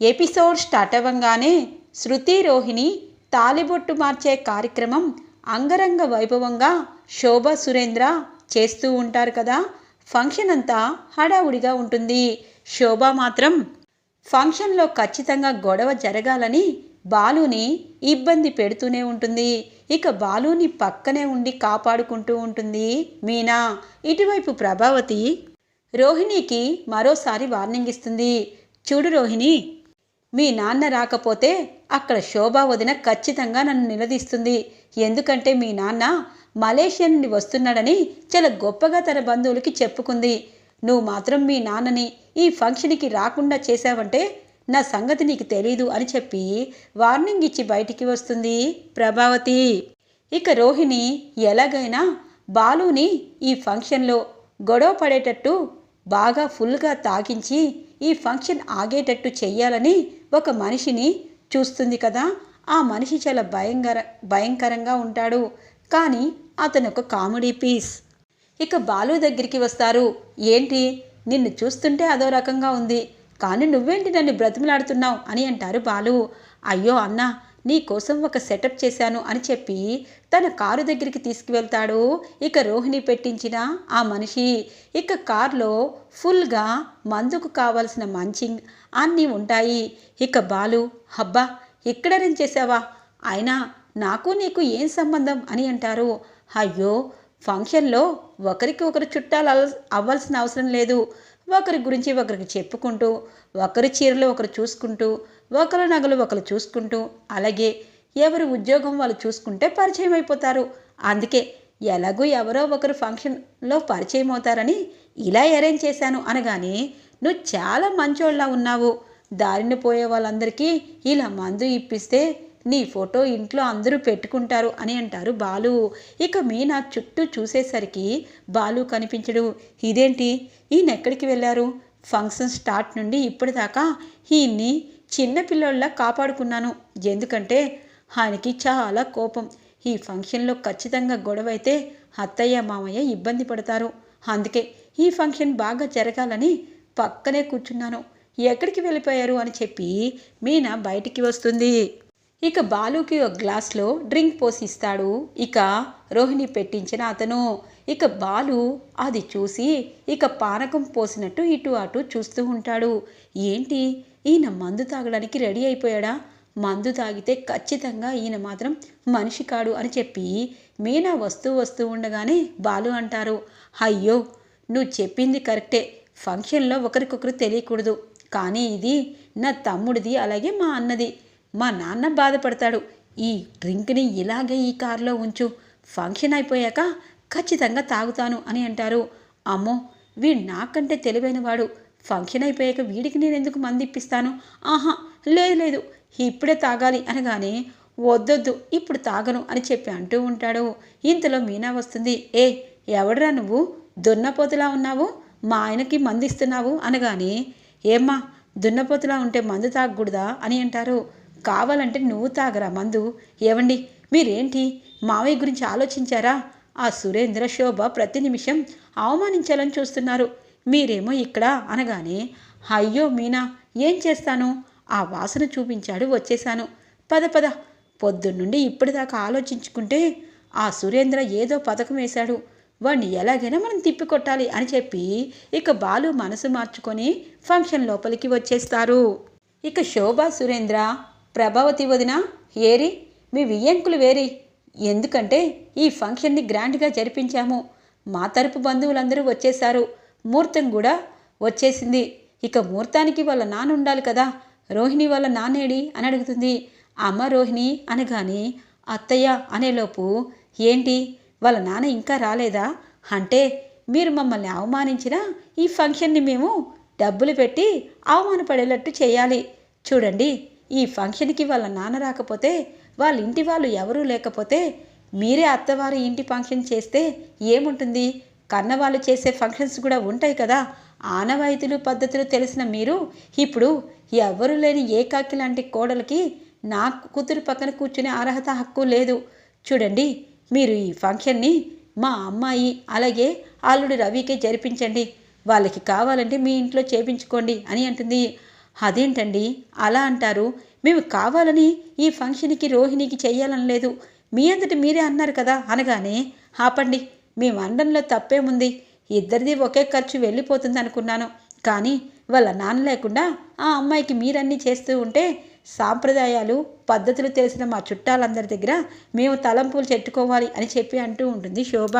Episode start అవ్వంగానే శృతి రోహిణి తాలిబొట్టు మార్చే కార్యక్రమం అంగరంగ వైభవంగా శోభ సురేంద్ర చేస్తూ ఉంటారు కదా. ఫంక్షన్ అంతా హడావుడిగా ఉంటుంది. శోభ మాత్రం ఫంక్షన్లో ఖచ్చితంగా గొడవ జరగాలని బాలుని ఇబ్బంది పెడుతూనే ఉంటుంది. ఇక బాలుని పక్కనే ఉండి కాపాడుకుంటూ ఉంటుంది మీనా. ఇటువైపు ప్రభావతి రోహిణికి మరోసారి వార్నింగ్ ఇస్తుంది. చూడు రోహిణి మీ నాన్న రాకపోతే అక్కడ శోభ వదిన ఖచ్చితంగా నన్ను నిలదీస్తుంది. ఎందుకంటే మీ నాన్న మలేషియా నుండి వస్తున్నాడని చాలా గొప్పగా తన బంధువులకి చెప్పుకుంది. నువ్వు మాత్రం మీ నాన్నని ఈ ఫంక్షన్కి రాకుండా చేశావంటే నా సంగతి నీకు తెలీదు అని చెప్పి వార్నింగ్ ఇచ్చి బయటికి వస్తుంది ప్రభావతి. ఇక రోహిణి ఎలాగైనా బాలుని ఈ ఫంక్షన్లో గొడవ పడేటట్టు బాగా ఫుల్గా తాగించి ఈ ఫంక్షన్ ఆగేటట్టు చెయ్యాలని ఒక మనిషిని చూస్తుంది కదా. ఆ మనిషి చాలా భయంకర భయంకరంగా ఉంటాడు. కానీ అతను ఒక కామెడీ పీస్. ఇక బాలు దగ్గరికి వస్తారు. ఏంటి? నిన్ను చూస్తుంటే అదో రకంగా ఉంది. కానీ నువ్వేంటి నన్ను బ్రతిమలాడుతున్నావు? అని అంటారు బాలు. అయ్యో అన్నా నీ కోసం ఒక సెటప్ చేశాను అని చెప్పి తన కారు దగ్గరికి తీసుకువెళ్తాడు. ఇక రోహిణి పెట్టించిన ఆ మనిషి ఇక కారులో ఫుల్గా మందుకు కావాల్సిన మంచింగ్ అన్నీ ఉంటాయి. ఇక బాలు హబ్బా ఇక్కడ నేను చేసావా అయినా నాకు నీకు ఏం సంబంధం? అని అంటారు. అయ్యో ఫంక్షన్లో ఒకరికి ఒకరు చుట్టాలు అవ్వాల్సిన అవసరం లేదు. ఒకరి గురించి ఒకరికి చెప్పుకుంటూ ఒకరి చీరలు ఒకరు చూసుకుంటూ ఒకరి నగలు ఒకరు చూసుకుంటూ అలాగే ఎవరి ఉద్యోగం వాళ్ళు చూసుకుంటే పరిచయం అయిపోతారు. అందుకే ఎలాగూ ఎవరో ఒకరు ఫంక్షన్లో పరిచయం అవుతారని ఇలా అరేంజ్ చేశాను అనగానే నువ్వు చాలా మంచోళ్ళ ఉన్నావు. దారిని పోయే వాళ్ళందరికీ ఇలా మందు ఇప్పిస్తే నీ ఫోటో ఇంట్లో అందరూ పెట్టుకుంటారు అని అంటారు బాలు. ఇక మీనా చుట్టూ చూసేసరికి బాలు కనిపించడు. ఇదేంటి? ఈయన ఎక్కడికి వెళ్ళారు? ఫంక్షన్ స్టార్ట్ నుండి ఇప్పటిదాకా ఈయన్ని చిన్న కాపాడుకున్నాను. ఎందుకంటే ఆయనకి చాలా కోపం. ఈ ఫంక్షన్లో ఖచ్చితంగా గొడవ అయితే అత్తయ్య మామయ్య ఇబ్బంది పడతారు. అందుకే ఈ ఫంక్షన్ బాగా జరగాలని పక్కనే కూర్చున్నాను. ఎక్కడికి వెళ్ళిపోయారు అని చెప్పి మీనా బయటికి వస్తుంది. ఇక బాలుకి ఒక గ్లాస్లో డ్రింక్ పోసిస్తాడు. ఇక రోహిణి పెట్టించిన అతను. ఇక బాలు అది చూసి ఇక పానకం పోసినట్టు ఇటు అటు చూస్తూ ఉంటాడు. ఏంటి? ఈయన మందు తాగడానికి రెడీ అయిపోయాడా? మందు తాగితే ఖచ్చితంగా ఈయన మాత్రం మనిషి కాడు అని చెప్పి మీనా వస్తూ వస్తూ ఉండగానే బాలు అంటారు. అయ్యో నువ్వు చెప్పింది కరెక్టే. ఫంక్షన్లో ఒకరికొకరు తెలియకూడదు. కానీ ఇది నా తమ్ముడిది అలాగే మా అన్నది. మా నాన్న బాధపడతాడు. ఈ డ్రింక్ని ఇలాగే ఈ కారులో ఉంచు. ఫంక్షన్ అయిపోయాక ఖచ్చితంగా తాగుతాను అని అంటారు. అమ్మో వీడు నాకంటే తెలివైనవాడు. ఫంక్షన్ అయిపోయాక వీడికి నేను ఎందుకు మంది ఇప్పిస్తాను ఆహా లేదు లేదు. ఇప్పుడే తాగాలి అనగానే వద్దొద్దు ఇప్పుడు తాగను అని చెప్పి అంటూ ఉంటాడు. ఇంతలో మీనా వస్తుంది. ఏ ఎవడరా నువ్వు? దున్నపోతులా ఉన్నావు? మా ఆయనకి మందిస్తున్నావు అనగానే ఏమ్మా దున్నపోతులా ఉంటే మందు తాగకూడదా అని అంటారు. కావాలంటే నువ్వు తాగరా మందు. ఏవండి? మీరేంటి? మావయ్య గురించి ఆలోచించారా? ఆ సురేంద్ర శోభ ప్రతి నిమిషం అవమానించాలని చూస్తున్నారు. మీరేమో ఇక్కడ అనగానే అయ్యో మీనా ఏం చేస్తాను? ఆ వాసన చూపించాడు వచ్చేశాను. పద పద. పొద్దున్నుండి ఇప్పటిదాకా ఆలోచించుకుంటే ఆ సురేంద్ర ఏదో పథకం వేశాడు. వాడిని ఎలాగైనా మనం తిప్పికొట్టాలి అని చెప్పి ఇక బాలు మనసు మార్చుకొని ఫంక్షన్ లోపలికి వచ్చేస్తారు. ఇక శోభా సురేంద్ర ప్రభావతి వదిన ఏరి మీ వియ్యంకులు వేరి. ఎందుకంటే ఈ ఫంక్షన్ని గ్రాండ్గా జరిపించాము. మా తరపు బంధువులందరూ వచ్చేశారు. ముహూర్తం కూడా వచ్చేసింది. ఇక ముహూర్తానికి వాళ్ళ నాన్న ఉండాలి కదా. రోహిణి వాళ్ళ నాన్నేడి అని అడుగుతుంది. అమ్మ రోహిణి అనగానే అత్తయ్య అనేలోపు ఏంటి? వాళ్ళ నాన్న ఇంకా రాలేదా? అంటే మీరు మమ్మల్ని అవమానించినా ఈ ఫంక్షన్ని మేము డబ్బులు పెట్టి అవమానపడేటట్టు చేయాలి. చూడండి ఈ ఫంక్షన్కి వాళ్ళ నాన్న రాకపోతే వాళ్ళ ఇంటి వాళ్ళు ఎవరూ లేకపోతే మీరే అత్తవారి ఇంటి ఫంక్షన్ చేస్తే ఏముంటుంది? కన్నవాళ్ళు చేసే ఫంక్షన్స్ కూడా ఉంటాయి కదా. ఆనవాయితీలు పద్ధతులు తెలిసిన మీరు ఇప్పుడు ఎవరు లేని ఏకాకి లాంటి కోడలకి నా కూతురు పక్కన కూర్చునే అర్హత హక్కు లేదు. చూడండి మీరు ఈ ఫంక్షన్ని మా అమ్మాయి అలాగే అల్లుడు రవికే జరిపించండి. వాళ్ళకి కావాలంటే మీ ఇంట్లో చేపించుకోండి అని అంటుంది. అదేంటండి? అలా అంటారు. మేము కావాలని ఈ ఫంక్షన్కి రోహిణికి చెయ్యాలని లేదు. మీ అంతటి మీరే అన్నారు కదా అనగానే ఆపండి. మీ వండంలో తప్పేముంది? ఇద్దరిది ఒకే ఖర్చు వెళ్ళిపోతుంది అనుకున్నాను కానీ వాళ్ళ నాన్న లేకుండా ఆ అమ్మాయికి మీరన్నీ చేస్తూ ఉంటే సాంప్రదాయాలు పద్ధతులు తెలిసిన మా చుట్టాలందరి దగ్గర మేము తలంపులు చెట్టుకోవాలి అని చెప్పి అంటూ ఉంటుంది శోభ.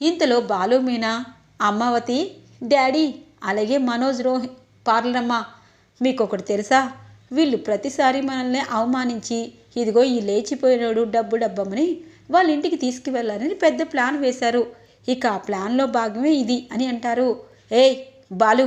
ఇంతలో బాలు మీనా అమ్మావతి డాడీ అలాగే మనోజ్ రోహి పార్లరమ్మ మీకు ఒకటి తెలుసా? వీళ్ళు ప్రతిసారి మనల్ని అవమానించి ఇదిగో ఈ లేచిపోయినోడు డబ్బు డబ్బమని వాళ్ళ ఇంటికి తీసుకువెళ్ళాలని పెద్ద ప్లాన్ వేశారు. ఇక ఆ ప్లాన్లో భాగమే ఇది అని అంటారు. ఏయ్ బాలు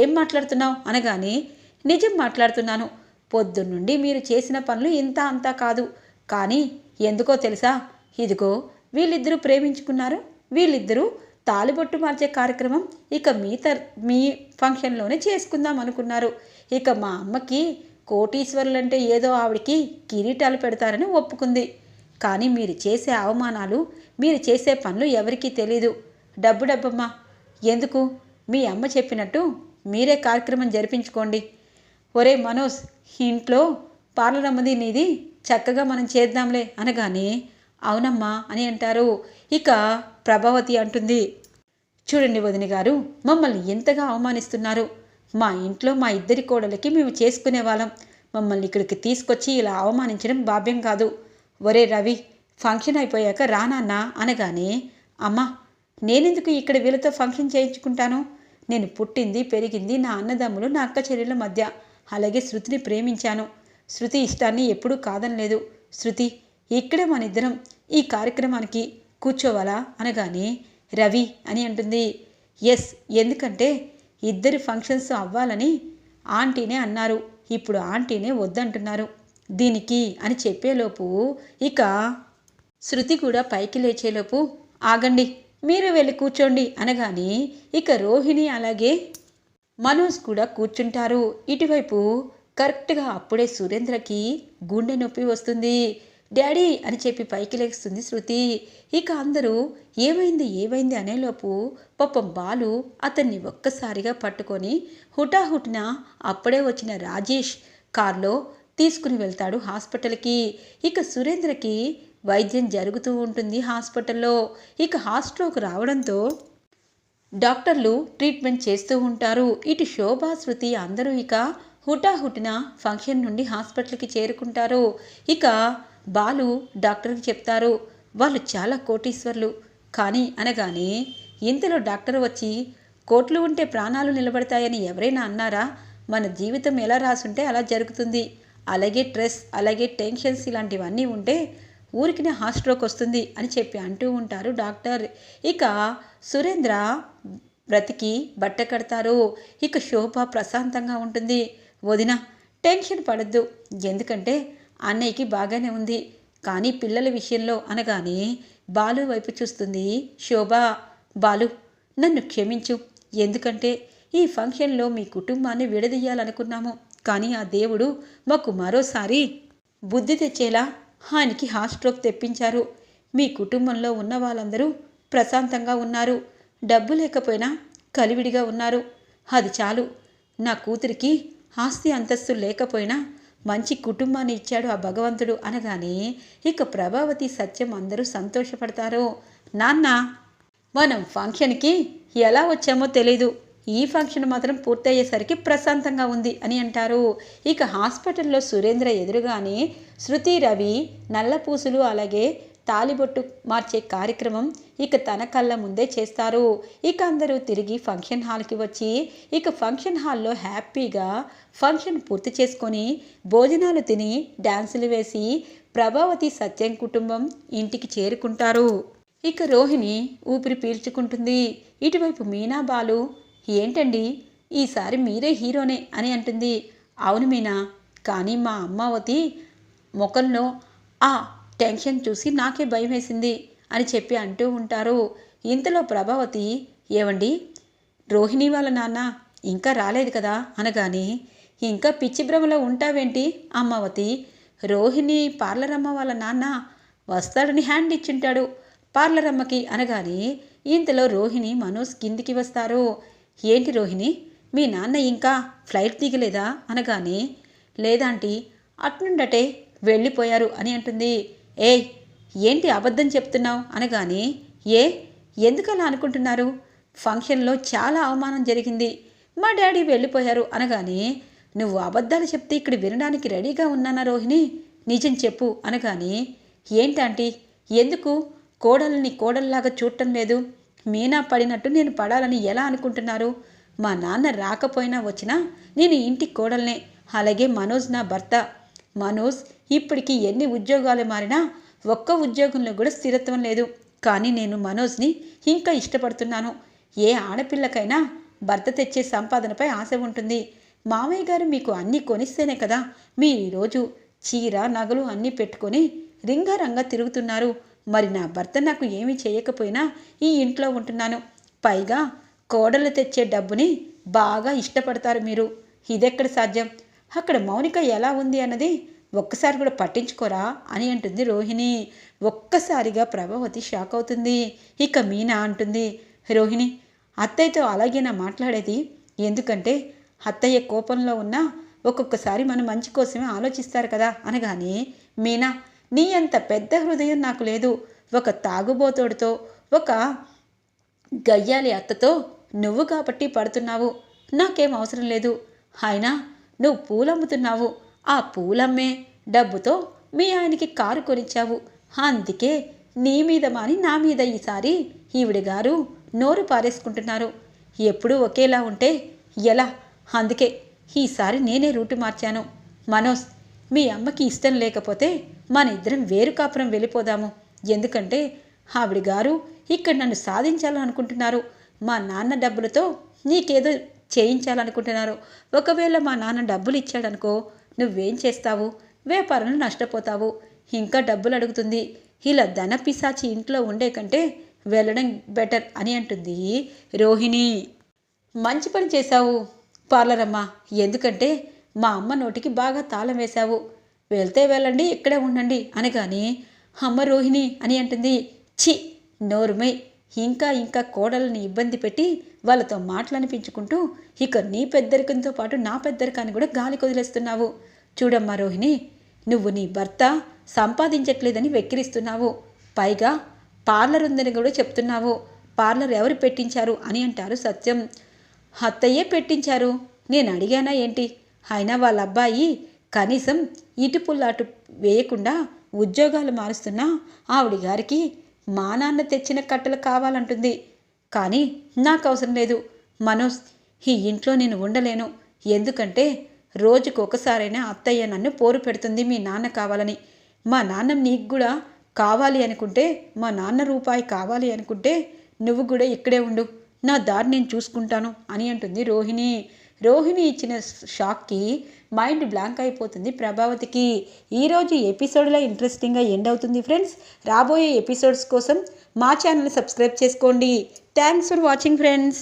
ఏం మాట్లాడుతున్నావు? అనగానే నిజం మాట్లాడుతున్నాను. పొద్దున్నుండి మీరు చేసిన పనులు ఇంత అంతా కాదు. కానీ ఎందుకో తెలుసా? ఇదిగో వీళ్ళిద్దరూ ప్రేమించుకున్నారు. వీళ్ళిద్దరూ తాలిబొట్టు మార్చే కార్యక్రమం ఇక మీ తర్ మీ ఫంక్షన్లోనే చేసుకుందాం అనుకున్నారు. ఇక మా అమ్మకి కోటీశ్వరులంటే ఏదో ఆవిడికి కిరీటాలు పెడతారని ఒప్పుకుంది. కానీ మీరు చేసే అవమానాలు మీరు చేసే పనులు ఎవరికీ తెలీదు. డబ్బు డబ్బమ్మా ఎందుకు? మీ అమ్మ చెప్పినట్టు మీరే కార్యక్రమం జరిపించుకోండి. ఒరే మనోజ్ ఇంట్లో పార్లర్ అమ్మది నీది చక్కగా మనం చేద్దాంలే అనగానే అవునమ్మా అని అంటారు. ఇక ప్రభావతి అంటుంది చూడండి వదిన గారు మమ్మల్ని ఎంతగా అవమానిస్తున్నారు. మా ఇంట్లో మా ఇద్దరి కోడలకి మేము చేసుకునే వాళ్ళం. మమ్మల్ని ఇక్కడికి తీసుకొచ్చి ఇలా అవమానించడం భావ్యం కాదు. ఒరే రవి ఫంక్షన్ అయిపోయాక రానాన్నా అనగానే అమ్మా నేనెందుకు ఇక్కడ వీళ్ళతో ఫంక్షన్ చేయించుకుంటాను? నేను పుట్టింది పెరిగింది నా అన్నదమ్ములు నా అక్క చెల్లెల మధ్య. అలాగే శృతిని ప్రేమించాను. శృతి ఇష్టాన్ని ఎప్పుడూ కాదనలేదు. శృతి ఇక్కడే మన ఇద్దరం ఈ కార్యక్రమానికి కూర్చోవాలా అనగానే రవి అని అంటుంది. ఎస్ ఎందుకంటే ఇద్దరి ఫంక్షన్స్ అవ్వాలని ఆంటీనే అన్నారు. ఇప్పుడు ఆంటీనే వద్దంటున్నారు. దీనికి అని చెప్పేలోపు ఇక శృతి కూడా పైకి లేచేలోపు ఆగండి మీరు వెళ్ళి కూర్చోండి అనగానే ఇక రోహిణి అలాగే మనోజ్ కూడా కూర్చుంటారు. ఇటువైపు కరెక్ట్గా అప్పుడే సురేంద్రకి గుండె నొప్పి వస్తుంది. డాడీ అని చెప్పి పైకి లేస్తుంది శృతి. ఇక అందరూ ఏమైంది ఏమైంది అనేలోపు పాపం బాలు అతన్ని ఒక్కసారిగా పట్టుకొని హుటాహుటిన అప్పుడే వచ్చిన రాజేష్ కార్లో తీసుకుని వెళ్తాడు హాస్పిటల్కి. ఇక సురేంద్రకి వైద్యం జరుగుతూ ఉంటుంది హాస్పిటల్లో. ఇక హాస్ట్రోక్ రావడంతో డాక్టర్లు ట్రీట్మెంట్ చేస్తూ ఉంటారు. ఇటు శోభా శృతి అందరూ ఇక హుటాహుటిన ఫంక్షన్ నుండి హాస్పిటల్కి చేరుకుంటారు. ఇక బాలు డాక్టర్కి చెప్తారు వాళ్ళు చాలా కోటీశ్వర్లు. కానీ అనగానే ఇంతలో డాక్టర్ వచ్చి కోట్లు ఉంటే ప్రాణాలు నిలబడతాయని ఎవరైనా అన్నారా? మన జీవితం ఎలా రాసుంటే అలా జరుగుతుంది. అలాగే స్ట్రెస్ అలాగే టెన్షన్స్ ఇలాంటివన్నీ ఉంటే ఊరికినే హాస్ట్రోక్ వస్తుంది అని చెప్పి అంటూ ఉంటారు డాక్టర్. ఇక సురేంద్ర బ్రతికి బట్ట కడతారు. ఇక శోభ ప్రశాంతంగా ఉంటుంది. వదిన టెన్షన్ పడద్దు. ఎందుకంటే అన్నయ్యకి బాగానే ఉంది. కానీ పిల్లల విషయంలో అనగానే బాలు వైపు చూస్తుంది. శోభ బాలు నన్ను క్షమించు. ఎందుకంటే ఈ ఫంక్షన్లో మీ కుటుంబాన్ని విడదీయాలనుకున్నాము. కానీ ఆ దేవుడు మాకు మరోసారి బుద్ధి తెచ్చేలా ఆయనకి హార్ట్ స్ట్రోక్ తెప్పించారు. మీ కుటుంబంలో ఉన్న వాళ్ళందరూ ప్రశాంతంగా ఉన్నారు. డబ్బు లేకపోయినా కలివిడిగా ఉన్నారు. అది చాలు. నా కూతురికి ఆస్తి అంతస్తు లేకపోయినా మంచి కుటుంబాన్ని ఇచ్చాడు ఆ భగవంతుడు అనగానే ఇక ప్రభావతి సత్యం అందరూ సంతోషపడతారు. నాన్న మనం ఫంక్షన్కి ఎలా వచ్చామో తెలీదు. ఈ ఫంక్షన్ మాత్రం పూర్తయ్యేసరికి ప్రశాంతంగా ఉంది అని అంటారు. ఇక హాస్పిటల్లో సురేంద్ర ఎదురుగానే శృతి రవి నల్లపూసులు అలాగే తాలిబొట్టు మార్చే కార్యక్రమం ఇక తన కళ్ళ ముందే చేస్తారు. ఇక అందరూ తిరిగి ఫంక్షన్ హాల్కి వచ్చి ఇక ఫంక్షన్ హాల్లో హ్యాపీగా ఫంక్షన్ పూర్తి చేసుకొని భోజనాలు తిని డ్యాన్సులు వేసి ప్రభావతి సత్యం కుటుంబం ఇంటికి చేరుకుంటారు. ఇక రోహిణి ఊపిరి పీల్చుకుంటుంది. ఇటువైపు మీనా బాలు ఏంటండి? ఈసారి మీరే హీరోనే అని అంటుంది. అవును మీనా కానీ మా అమ్మావతి ముఖంలో ఆ టెన్షన్ చూసి నాకే భయం వేసింది అని చెప్పి అంటూ ఉంటారు. ఇంతలో ప్రభావతి ఏవండి? రోహిణి వాళ్ళ నాన్న ఇంకా రాలేదు కదా? అనగానే ఇంకా పిచ్చి భ్రమలో ఉంటావేంటి అమ్మావతి? రోహిణి పార్లర్ అమ్మ వాళ్ళ నాన్న వస్తాడని హ్యాండ్ ఇచ్చుంటాడు పార్లర్ అమ్మకి అనగానే ఇంతలో రోహిణి మనోజ్ కిందికి వస్తారు. ఏంటి రోహిణి? మీ నాన్న ఇంకా ఫ్లైట్ దిగలేదా? అనగానే లేదాంటీ అట్నుండటే వెళ్ళిపోయారు అని అంటుంది. ఏ ఏంటి అబద్ధం చెప్తున్నావు? అనగానే ఏ ఎందుకలా అనుకుంటున్నారు? ఫంక్షన్లో చాలా అవమానం జరిగింది. మా డాడీ వెళ్ళిపోయారు అనగానే నువ్వు అబద్ధాలు చెప్తే ఇక్కడ వినడానికి రెడీగా ఉన్నానా రోహిణి? నిజం చెప్పు అనగానే ఏంటంటీ ఎందుకు? కోడల్ని కోడల్లాగా చూడటం లేదు. మీనా పడినట్టు నేను పడాలని ఎలా అనుకుంటున్నారు? మా నాన్న రాకపోయినా వచ్చినా నేను ఇంటి కోడల్నే. అలాగే మనోజ్ నా భర్త. మనోజ్ ఇప్పటికి ఎన్ని ఉద్యోగాలు మారినా ఒక్క ఉద్యోగంలో కూడా స్థిరత్వం లేదు. కానీ నేను మనోజ్ని ఇంకా ఇష్టపడుతున్నాను. ఏ ఆడపిల్లకైనా భర్త తెచ్చే సంపాదనపై ఆశ ఉంటుంది. మామయ్య గారు మీకు అన్నీ కొనిస్తేనే కదా మీరు ఈరోజు చీర నగలు అన్నీ పెట్టుకొని రింగారంగా తిరుగుతున్నారు. మరి నా భర్త నాకు ఏమీ చేయకపోయినా ఈ ఇంట్లో ఉంటున్నాను. పైగా కోడలు తెచ్చే డబ్బుని బాగా ఇష్టపడతారు మీరు. ఇదెక్కడ సాధ్యం? అక్కడ మౌనిక ఎలా ఉంది అన్నది ఒక్కసారి కూడా పట్టించుకోరా అని అంటుంది రోహిణి. ఒక్కసారిగా ప్రభావతి షాక్ అవుతుంది. ఇక మీనా అంటుంది రోహిణి అత్తయ్యతో అలాగేనా మాట్లాడేది? ఎందుకంటే అత్తయ్య కోపంలో ఉన్నా ఒక్కొక్కసారి మన మంచి కోసమే ఆలోచిస్తారు కదా అనగానే మీనా నీ అంత పెద్ద హృదయం నాకు లేదు. ఒక తాగుబోతోడితో ఒక గయ్యాలి అత్తతో నువ్వు కాబట్టి పడుతున్నావు. నాకేం అవసరం లేదు. అయినా నువ్వు పూలమ్ముతున్నావు. ఆ పూలమ్మే డబ్బుతో మీ ఆయనకి కారు కొనిచ్చావు. అందుకే నీ మీద మాని నా మీద ఈసారి ఈవిడ గారు నోరు పారేసుకుంటున్నారు. ఎప్పుడూ ఒకేలా ఉంటే ఎలా? అందుకే ఈసారి నేనే రూటు మార్చాను. మనోజ్ మీ అమ్మకి ఇష్టం లేకపోతే మన ఇద్దరం వేరు కాపురం వెళ్ళిపోదాము. ఎందుకంటే ఆవిడ గారు ఇక్కడ నన్ను సాధించాలనుకుంటున్నారు. మా నాన్న డబ్బులతో నీకేదో చేయించాలనుకుంటున్నారు. ఒకవేళ మా నాన్న డబ్బులు ఇచ్చాడనుకో నువ్వేం చేస్తావు? వ్యాపారంలో నష్టపోతావు. ఇంకా డబ్బులు అడుగుతుంది ఇలా ధన పిశాచి ఇంట్లో ఉండే కంటే వెళ్ళడం బెటర్ అని అంటుంది రోహిణి. మంచి పని చేశావు. పార్లర్ ఎందుకంటే మా అమ్మ నోటికి బాగా తాళం వేశావు. వెళ్తే వెళ్ళండి ఇక్కడే ఉండండి అనగానే అమ్మ రోహిణి అని అంటుంది. చి నోరుమై. ఇంకా ఇంకా కోడల్ని ఇబ్బంది పెట్టి వాళ్ళతో మాటలనిపించుకుంటూ ఇక నీ పెద్దరికంతో పాటు నా పెద్దరికాన్ని కూడా గాలి కొదిలేస్తున్నావు. చూడమ్మా రోహిణి నువ్వు నీ భర్త సంపాదించట్లేదని వెక్కిరిస్తున్నావు. పైగా పార్లర్ ఉందని కూడా చెప్తున్నావు. పార్లర్ ఎవరు పెట్టించారు అని అంటారు సత్యం. అత్తయ్యే పెట్టించారు. నేను అడిగానా ఏంటి? అయినా వాళ్ళ అబ్బాయి కనీసం ఇటు పుల్లాటు వేయకుండా ఉద్యోగాలు మారుస్తున్నా ఆవిడ గారికి మా నాన్న తెచ్చిన కట్టలు కావాలంటుంది. కానీ నాకు అవసరం లేదు. మనోజ్ ఈ ఇంట్లో నేను ఉండలేను. ఎందుకంటే రోజుకు ఒకసారైనా అత్తయ్య నన్ను పోరు పెడుతుంది మీ నాన్న కావాలని. మా నాన్న నీకు కూడా కావాలి అనుకుంటే మా నాన్న రూపాయి కావాలి అనుకుంటే నువ్వు కూడా ఇక్కడే ఉండు. నా దారి నేను చూసుకుంటాను అని అంటుంది రోహిణి. రోహిణి ఇచ్చిన షాక్కి మైండ్ బ్లాంక్ అయిపోతుంది ప్రభావతికి. ఈరోజు ఎపిసోడ్లో ఇంట్రెస్టింగ్గా ఎండ్ అవుతుంది ఫ్రెండ్స్. రాబోయే ఎపిసోడ్స్ కోసం మా ఛానల్ సబ్స్క్రైబ్ చేసుకోండి. Thanks for watching friends.